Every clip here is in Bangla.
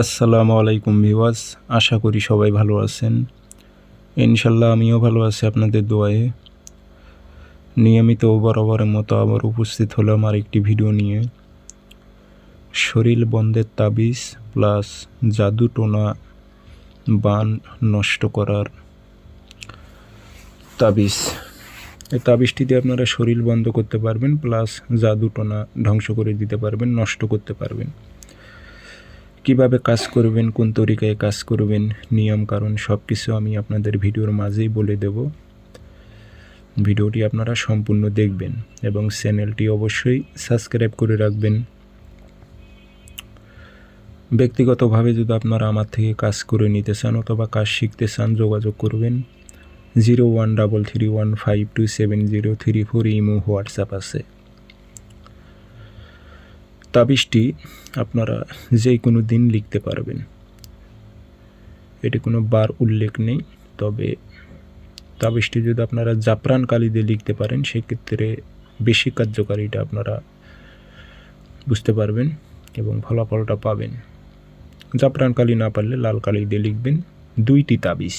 আসসালামু আলাইকুম ভিওয়াস আশা করি সবাই ভালো আছেন। ইনশাল্লাহ আমিও ভালো আছি আপনাদের দোয়ায়ে। নিয়মিত বরাবরের মতো আবার উপস্থিত হলাম আর একটি ভিডিও নিয়ে। শরীর বন্ধের তাবিজ প্লাস জাদু টোনা বান নষ্ট করার তাবিজ। এই তাবিজটি দিয়ে আপনারা শরীর বন্ধ করতে পারবেন, প্লাস জাদু টোনা ধ্বংস করে দিতে পারবেন, নষ্ট করতে পারবেন। কীভাবে কাজ করবেন, কোন তরিকায় কাজ করবেন, নিয়ম, কারণ সব কিছু আমি আপনাদের ভিডিওর মাঝেই বলে দেব। ভিডিওটি আপনারা সম্পূর্ণ দেখবেন এবং চ্যানেলটি অবশ্যই সাবস্ক্রাইব করে রাখবেন। ব্যক্তিগতভাবে যদি আপনারা আমার থেকে কাজ করে নিতে চান অথবা কাজ শিখতে চান, যোগাযোগ করবেন। Zero one double three one five two seven zero three four imo WhatsApp আছে। তাবিজটি আপনারা যে কোনো দিন লিখতে পারবেন। এটি কোনো বার উল্লেখ নেই, তবে তাবিজটি যদি আপনারা জাফরান কালি দিয়ে লিখতে পারেন, সেক্ষেত্রে বেশি কার্যকারিতা আপনারা বুঝতে পারবেন এবং ফলাফলটা পাবেন। জাফরান কালি না পারলে লাল কালি দিয়ে লিখবেন, দুইটি তাবিজ।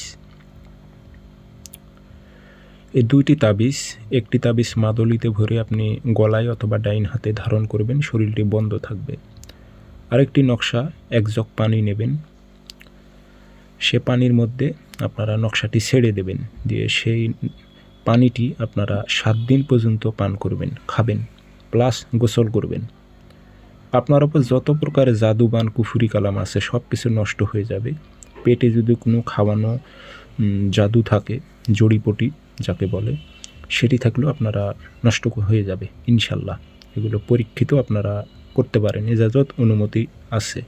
এই দুইটি তাবিজ, একটি তাবিজ মাদলিতে ভরে আপনি গলায় অথবা ডাইন হাতে ধারণ করবেন, শরীরটি বন্ধ থাকবে। আরেকটি নকশা, এক জগ পানি নেবেন। সে পানির মধ্যে আপনারা নকশাটি ছেড়ে দেবেন, দিয়ে সেই পানিটি আপনারা সাত দিন পর্যন্ত পান করবেন, খাবেন, প্লাস গোসল করবেন। আপনার ওপর যত প্রকার জাদুবান কুফুরি কালাম আছে, সব কিছু নষ্ট হয়ে যাবে। পেটে যদি কোনো খাওয়ানো জাদু থাকে, জড়িপটি যাকে বলে, সেটি থাকলেও আপনারা নষ্ট হয়ে যাবে, ইনশাল্লাহ। এগুলো পরীক্ষিত আপনারা করতে পারেন, এজাজত অনুমতি আছে।